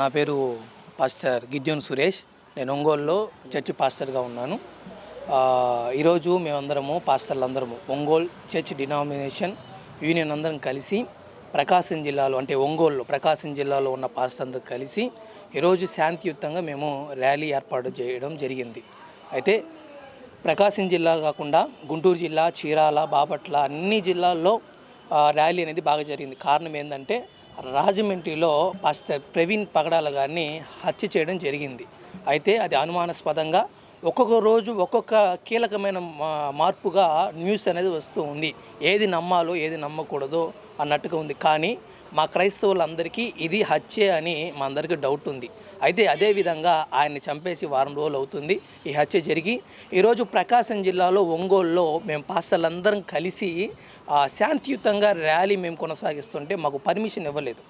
నా పేరు పాస్టర్ గిద్యోన్ సురేష్. నేను ఒంగోలులో చర్చి పాస్టర్గా ఉన్నాను. ఈరోజు మేమందరము పాస్టర్లు అందరము ఒంగోలు చర్చ్ డినామినేషన్ యూనియన్ అందరం కలిసి ప్రకాశం జిల్లాలో అంటే ఒంగోలులో ప్రకాశం జిల్లాలో ఉన్న పాస్టర్ అందరూ కలిసి ఈరోజు శాంతియుతంగా మేము ర్యాలీ ఏర్పాటు చేయడం జరిగింది. అయితే ప్రకాశం జిల్లా కాకుండా గుంటూరు జిల్లా చీరాల బాపట్ల అన్ని జిల్లాల్లో ర్యాలీ అనేది బాగా జరిగింది. కారణం ఏంటంటే రాజమండ్రిలో పాస్టర్ ప్రవీణ్ పగడాల గారిని హత్య చేయడం జరిగింది. అయితే అది అనుమానాస్పదంగా ఒక్కొక్క రోజు ఒక్కొక్క కీలకమైన మా- మార్పుగా న్యూస్ అనేది వస్తూ ఉంది. ఏది నమ్మాలో ఏది నమ్మకూడదో అన్నట్టుగా ఉంది. కానీ మా క్రైస్తవులందరికీ ఇది హత్యే అని మా అందరికీ డౌట్ ఉంది. అయితే అదేవిధంగా ఆయన్ని చంపేసి వారం రోజులు అవుతుంది. ఈ హత్య జరిగి ఈరోజు ప్రకాశం జిల్లాలో ఒంగోలులో మేము పాస్టర్లందరం కలిసి శాంతియుతంగా ర్యాలీ మేము కొనసాగిస్తుంటే మాకు పర్మిషన్ ఇవ్వలేదు.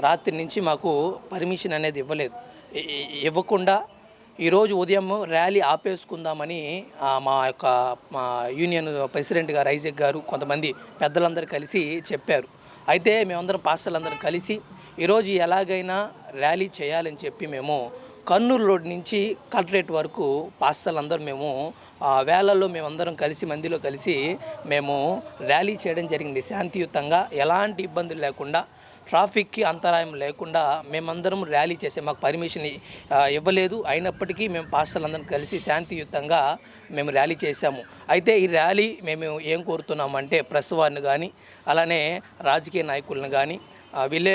రాత్రి నుంచి మాకు పర్మిషన్ అనేది ఇవ్వలేదు. ఇవ్వకుండా ఈరోజు ఉదయం ర్యాలీ ఆపేసుకుందామని మా యొక్క మా యూనియన్ ప్రెసిడెంట్ గారు ఐజక్ గారు కొంతమంది పెద్దలందరూ కలిసి చెప్పారు. అయితే మేమందరం పాస్టర్లందరం కలిసి ఈరోజు ఎలాగైనా ర్యాలీ చేయాలని చెప్పి మేము కర్నూలు రోడ్ నుంచి కలెక్టరేట్ వరకు పాస్టర్లందరూ మేము వేళల్లో మేమందరం కలిసి మందిలో కలిసి మేము ర్యాలీ చేయడం జరిగింది. శాంతియుతంగా ఎలాంటి ఇబ్బందులు లేకుండా ట్రాఫిక్కి అంతరాయం లేకుండా మేమందరం ర్యాలీ చేసే మాకు పర్మిషన్ ఇవ్వలేదు. అయినప్పటికీ మేము పాస్టర్లందరం కలిసి శాంతియుతంగా మేము ర్యాలీ చేశాము. అయితే ఈ ర్యాలీ మేము ఏం కోరుతున్నామంటే ప్రెస్ వారిని కానీ అలానే రాజకీయ నాయకులను కానీ విలే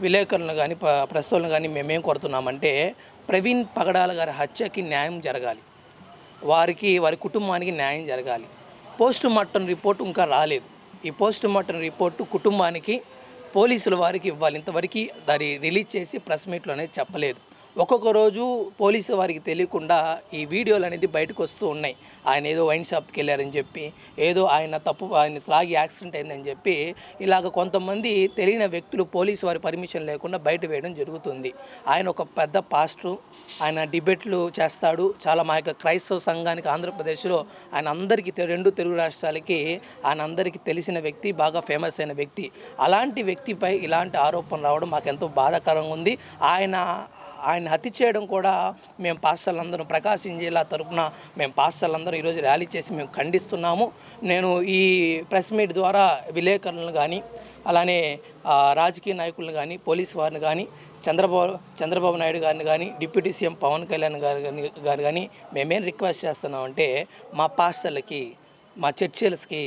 విలేకరులను కానీ ప- ప్రెస్ వాళ్ళని కానీ మేమేం కోరుతున్నామంటే ప్రవీణ్ పగడాల గారి హత్యకి న్యాయం జరగాలి. వారికి వారి కుటుంబానికి న్యాయం జరగాలి. పోస్ట్ మార్టం రిపోర్ట్ ఇంకా రాలేదు. ఈ పోస్ట్ మార్టం రిపోర్టు కుటుంబానికి పోలీసుల వారికి ఇవ్వాలి. ఇంతవరకు దాన్ని రిలీజ్ చేసి ప్రెస్ మీట్లో అనేది చెప్పలేదు. ఒక్కొక్క రోజు పోలీసు వారికి తెలియకుండా ఈ వీడియోలు అనేది బయటకు వస్తూ ఉన్నాయి. ఆయన ఏదో వైన్ షాప్కి వెళ్ళారని చెప్పి ఏదో ఆయన తప్పు ఆయన త్రాగి యాక్సిడెంట్ అయిందని చెప్పి ఇలాగ కొంతమంది తెలియని వ్యక్తులు పోలీసు వారి పర్మిషన్ లేకుండా బయట వేయడం జరుగుతుంది. ఆయన ఒక పెద్ద పాస్టరు ఆయన డిబేట్లు చేస్తాడు. చాలా మా యొక్క క్రైస్తవ సంఘానికి ఆంధ్రప్రదేశ్లో ఆయన అందరికీ తె- రెండు తెలుగు రాష్ట్రాలకి ఆయన అందరికీ తెలిసిన వ్యక్తి బాగా ఫేమస్ అయిన వ్యక్తి. అలాంటి వ్యక్తిపై ఇలాంటి ఆరోపణలు రావడం మాకు ఎంతో బాధాకరంగా ఉంది. ఆయన ఆయన హత్య చేయడం కూడా మేము పాస్టర్లందరం ప్రకాశం జిల్లా తరపున మేము పాస్టర్లందరం ఈరోజు ర్యాలీ చేసి మేము ఖండిస్తున్నాము. నేను ఈ ప్రెస్ మీట్ ద్వారా విలేకరులను కానీ అలానే రాజకీయ నాయకులను కానీ పోలీస్ వారిని కానీ చంద్రబాబు చంద్రబాబు నాయుడు గారిని కానీ డిప్యూటీ సీఎం పవన్ కళ్యాణ్ గారు గారు కానీ మేమేం రిక్వెస్ట్ చేస్తున్నామంటే మా పాస్టర్లకి మా చర్చిలకి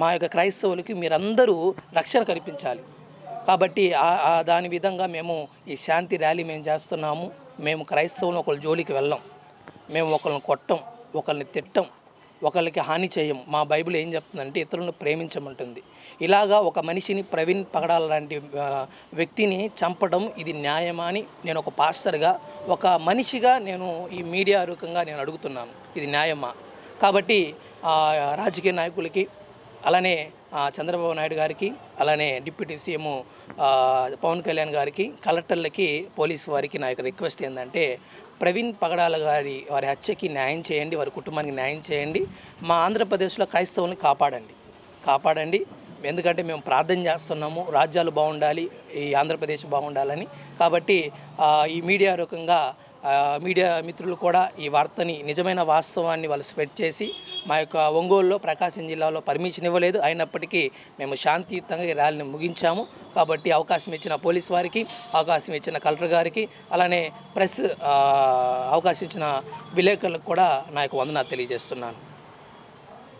మా యొక్క క్రైస్తవులకి మీరందరూ రక్షణ కల్పించాలి. కాబట్టి దాని విధంగా మేము ఈ శాంతి ర్యాలీ మేము చేస్తున్నాము. మేము క్రైస్తవులు ఒకళ్ళ జోలికి వెళ్ళాం. మేము ఒకరిని కొట్టం ఒకరిని తిట్టం ఒకరికి హాని చేయం. మా బైబిల్ ఏం చెప్తుందంటే ఇతరులను ప్రేమించమంటుంది. ఇలాగా ఒక మనిషిని ప్రవీణ్ పగడాల లాంటి వ్యక్తిని చంపడం ఇది న్యాయమా అని నేను ఒక పాస్టర్గా ఒక మనిషిగా నేను ఈ మీడియా రూపంగా నేను అడుగుతున్నాను. ఇది న్యాయమా? కాబట్టి ఆ, రాజకీయ నాయకులకి అలానే చంద్రబాబు నాయుడు గారికి అలానే డిప్యూటీ సీఎం పవన్ కళ్యాణ్ గారికి కలెక్టర్లకి పోలీసు వారికి నా యొక్క రిక్వెస్ట్ ఏంటంటే ప్రవీణ్ పగడాల గారి వారి హత్యకి న్యాయం చేయండి వారి కుటుంబానికి న్యాయం చేయండి మా ఆంధ్రప్రదేశ్లో క్రైస్తవుల్ని కాపాడండి. కాపాడండి. ఎందుకంటే మేము ప్రార్థన చేస్తున్నాము రాజ్యాలు బాగుండాలి ఈ ఆంధ్రప్రదేశ్ బాగుండాలని. కాబట్టి ఈ మీడియా రకంగా మీడియా మిత్రులు కూడా ఈ వార్తని నిజమైన వాస్తవాన్ని వాళ్ళు స్ప్రెడ్ చేసి మా యొక్క ఒంగోలులో ప్రకాశం జిల్లాలో పర్మిషన్ ఇవ్వలేదు. అయినప్పటికీ మేము శాంతియుతంగా ఈ ర్యాలీని ముగించాము. కాబట్టి అవకాశం ఇచ్చిన పోలీస్ వారికి అవకాశం ఇచ్చిన కలెక్టర్ గారికి అలానే ప్రెస్ అవకాశం ఇచ్చిన విలేకరులకు కూడా నా యొక్క వందనాలు తెలియజేస్తున్నాను.